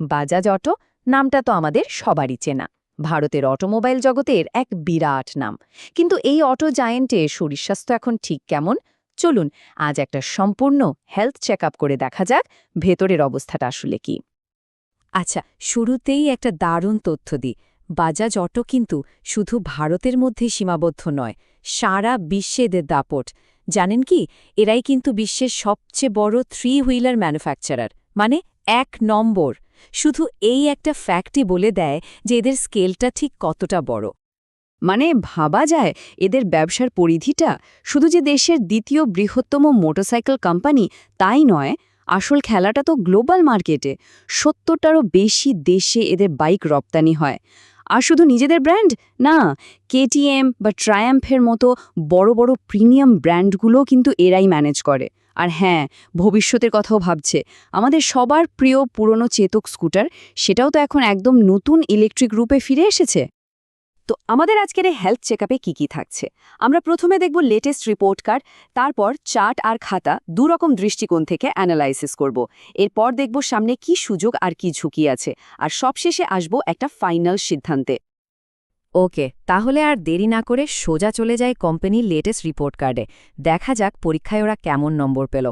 Bajaj auto, নামটা তো আমাদের সবারই চেনা। ভারতের অটোমোবাইল জগতের এক বিরাট নাম। কিন্তু এই অটো জায়েন্টে শরীর স্বাস্থ্য এখন ঠিক কেমন? চলুন, আজ একটা সম্পূর্ণ হেলথ চেক করে দেখা যাক ভেতরের অবস্থাটা আসলে কি। আচ্ছা শুরুতেই একটা দারুণ তথ্য দিই। বাজাজ অটো কিন্তু শুধু ভারতের মধ্যে সীমাবদ্ধ নয়, সারা বিশ্বে এদের দাপট। জানেন কি? এরাই কিন্তু বিশ্বের সবচেয়ে বড় থ্রি হুইলার ম্যানুফ্যাকচারার মানে এক নম্বর। শুধু এই একটা ফ্যাক্টই বলে দেয় যে এদের স্কেলটা ঠিক কতটা বড়। মানে ভাবা যায় এদের ব্যবসার পরিধিটা? শুধু যে দেশের দ্বিতীয় বৃহত্তম মোটরসাইকেল কোম্পানি তাই নয়, আসল খেলাটা তো গ্লোবাল মার্কেটে সত্তরটারও বেশি দেশে এদের বাইক রপ্তানি হয়। আর শুধু নিজেদের ব্র্যান্ড না কেটিএম বা ট্রায়াম্ফের মতো বড় বড় প্রিমিয়াম ব্র্যান্ডগুলোও কিন্তু এরাই ম্যানেজ করে। আর হ্যাঁ ভবিষ্যতের কথাও ভাবছে। আমাদের সবার প্রিয় পুরনো চেতক স্কুটার, সেটাও তো এখন একদম নতুন ইলেকট্রিক রূপে ফিরে এসেছে। তো আমাদের আজকের এই হেলথ চেকআপে কী কী থাকছে? আমরা প্রথমে দেখব লেটেস্ট রিপোর্ট কার্ড তারপর চার্ট আর খাতা, দুরকম দৃষ্টিকোণ থেকে অ্যানালাইসিস করব। এরপর দেখব সামনে কি সুযোগ আর কি ঝুঁকি আছে। আর সবশেষে আসব একটা ফাইনাল সিদ্ধান্তে। ওকে, তাহলে আর দেরি না করে সোজা চলে যায় কোম্পানির লেটেস্ট রিপোর্ট কার্ডে। দেখা যাক পরীক্ষায় ওরা কেমন নম্বর পেল।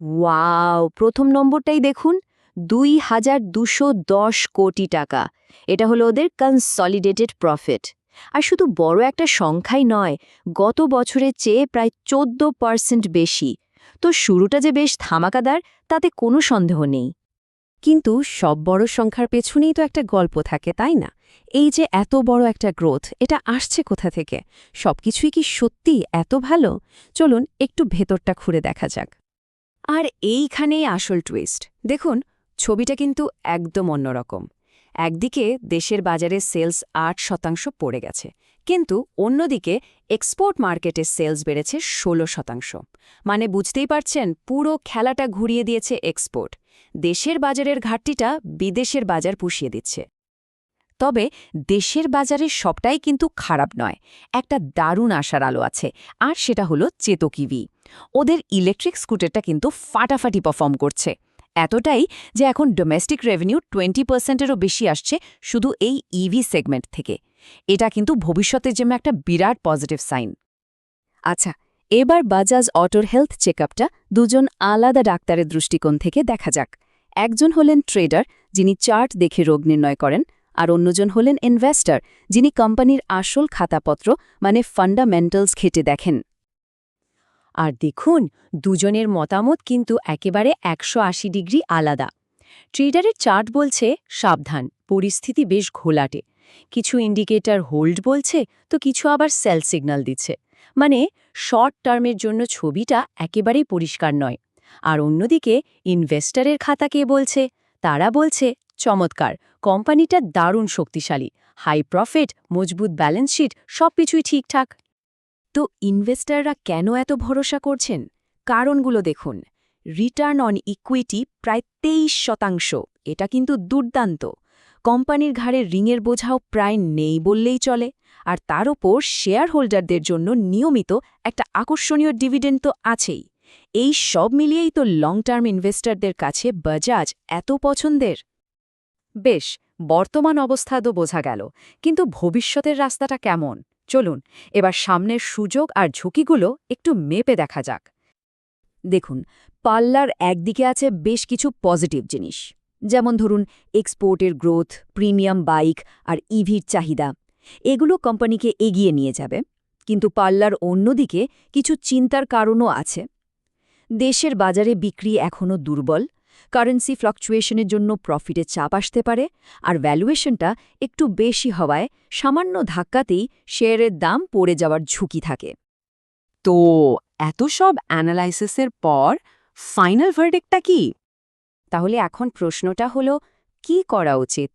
ওয়াও, প্রথম নম্বরটাই দেখুন। দুই হাজার দুশো দশ কোটি টাকা। এটা হলো ওদের কনসলিডেটেড প্রফিট আর শুধু বড় একটা সংখ্যাই নয়, গত বছরের চেয়ে প্রায় চোদ্দ পার্সেন্ট বেশি। তো শুরুটা যে বেশ ধামাকাদার, তাতে কোনো সন্দেহ নেই। কিন্তু সব বড় সংখ্যার পেছনেই তো একটা গল্প থাকে, তাই না? এই যে এত বড় একটা গ্রোথ, এটা আসছে কোথা থেকে? সবকিছুই কি সত্যি এত ভালো? চলুন একটু ভেতরটা খুঁড়ে দেখা যাক। আর এইখানেই আসল টুইস্ট দেখুন, ছবিটা কিন্তু একদম অন্যরকম। একদিকে দেশের বাজারে সেলস আট শতাংশ পড়ে গেছে, কিন্তু অন্যদিকে এক্সপোর্ট মার্কেটে সেলস বেড়েছে ১৬ শতাংশ। মানে বুঝতেই পারছেন, পুরো খেলাটা ঘুরিয়ে দিয়েছে এক্সপোর্ট। দেশের বাজারের ঘাটতিটা বিদেশের বাজার পুষিয়ে দিচ্ছে। তবে দেশের বাজারে সবটাই কিন্তু খারাপ নয়, একটা দারুণ আশার আলো আছে, আর সেটা হলো চেতকিভি ওদের ইলেকট্রিক স্কুটারটা কিন্তু ফাটাফাটি পারফর্ম করছে। এতটাই যে এখন ডোমেস্টিক রেভিনিউ টোয়েন্টি পার্সেন্টেরও বেশি আসছে শুধু এই ইভি সেগমেন্ট থেকে। এটা কিন্তু ভবিষ্যতের জন্য একটা বিরাট পজিটিভ সাইন আচ্ছা এবার বাজাজ অটোর হেলথ চেকআপটা দুজন আলাদা ডাক্তারের দৃষ্টিকোণ থেকে দেখা যাক। একজন হলেন ট্রেডার যিনি চার্ট দেখে রোগ নির্ণয় করেন, আর অন্যজন হলেন ইনভেস্টর যিনি কোম্পানির আসল খাতাপত্র মানে ফান্ডামেন্টালস ঘেটে দেখেন। আর দেখুন, দুজনের মতামত কিন্তু একেবারে একশো আশি ডিগ্রি আলাদা। ট্রেডারের চার্ট বলছে, সাবধান, পরিস্থিতি বেশ ঘোলাটে। কিছু ইন্ডিকেটর হোল্ড বলছে, তো কিছু আবার সেল সিগন্যাল দিচ্ছে। মানে শর্ট টার্মের জন্য ছবিটা একেবারেই পরিষ্কার নয়। আর অন্যদিকে, ইনভেস্টরের খাতা কে বলছে? তারা বলছে, চমৎকার, কোম্পানিটা দারুণ শক্তিশালী, হাই প্রফিট, মজবুত ব্যালেন্স শিট, সবকিছুই ঠিকঠাক। তো ইনভেস্টাররা কেন এত ভরসা করছেন? কারণগুলো দেখুন। রিটার্ন অন ইকুইটি প্রায় তেইশ শতাংশ। এটা কিন্তু দুর্দান্ত। কোম্পানির ঘাড়ে রিংয়ের বোঝাও প্রায় নেই বললেই চলে। আর তার ওপর শেয়ার হোল্ডারদের জন্য নিয়মিত একটা আকর্ষণীয় ডিভিডেন্ড তো আছেই। এই সব মিলিয়েই তো লং টার্ম ইনভেস্টরদের কাছে বাজাজ এত পছন্দের। বেশ, বর্তমান অবস্থা তো বোঝা গেল। কিন্তু ভবিষ্যতের রাস্তাটা কেমন? চলুন, এবার সামনের সুযোগ আর ঝুঁকিগুলো একটু মেপে দেখা যাক। দেখুন, পাল্লার একদিকে আছে বেশ কিছু পজিটিভ জিনিস। যেমন ধরুন, এক্সপোর্টের গ্রোথ, প্রিমিয়াম বাইক আর ইভির চাহিদা। এগুলো কোম্পানিকে এগিয়ে নিয়ে যাবে। কিন্তু পাল্লার অন্যদিকে কিছু চিন্তার কারণও আছে। দেশের বাজারে বিক্রি এখনও দুর্বল কারেন্সি ফ্লাকচুয়েশনের জন্য প্রফিটে চাপ আসতে পারে, আর ভ্যালুয়েশনটা একটু বেশি হওয়ায় সামান্য ধাক্কাতেই শেয়ারের দাম পড়ে যাওয়ার ঝুঁকি থাকে। তো এত সব অ্যানালাইসিসের পর ফাইনাল ভার্ডিকটা কি? তাহলে এখন প্রশ্নটা হলো, কি করা উচিত?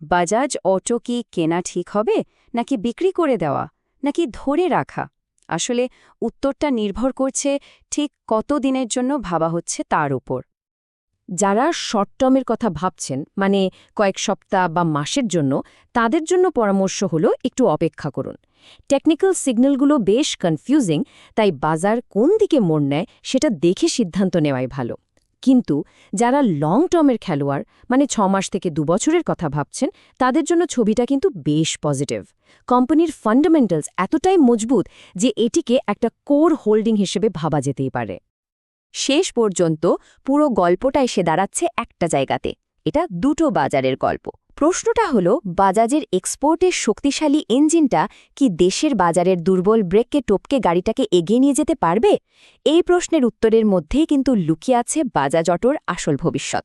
বাজাজ অটো কি কেনা ঠিক হবে, নাকি বিক্রি করে দেওয়া, নাকি ধরে রাখা? আসলে উত্তরটা নির্ভর করছে ঠিক কত দিনের জন্য ভাবা হচ্ছে তার উপর। যারা শর্ট টার্মের কথা ভাবছেন মানে কয়েক সপ্তাহ বা মাসের জন্য, তাদের জন্য পরামর্শ হলো একটু অপেক্ষা করুন। টেকনিক্যাল সিগন্যালগুলো বেশ কনফিউজিং তাই বাজার কোন দিকে মোড় নেয় সেটা দেখে সিদ্ধান্ত নেওয়াই ভালো। কিন্তু যারা লং টার্মের খেলোয়াড় মানে ছ মাস থেকে দু বছরের কথা ভাবছেন, তাদের জন্য ছবিটা কিন্তু বেশ পজিটিভ কোম্পানির ফান্ডামেন্টালস এতটাই মজবুত যে এটিকে একটা কোর হোল্ডিং হিসেবে ভাবা যেতেই পারে। শেষ পর্যন্ত পুরো গল্পটা এসে দাঁড়াচ্ছে একটা জায়গাতে। এটা দুটো বাজারের গল্প। প্রশ্নটা হলো, বাজাজের এক্সপোর্টের শক্তিশালী ইঞ্জিনটা কি দেশের বাজারের দুর্বল ব্রেককে টপকে গাড়িটাকে এগিয়ে নিয়ে যেতে পারবে? এই প্রশ্নের উত্তরের মধ্যেই কিন্তু লুকিয়ে আছে বাজাজ অটোর আসল ভবিষ্যৎ।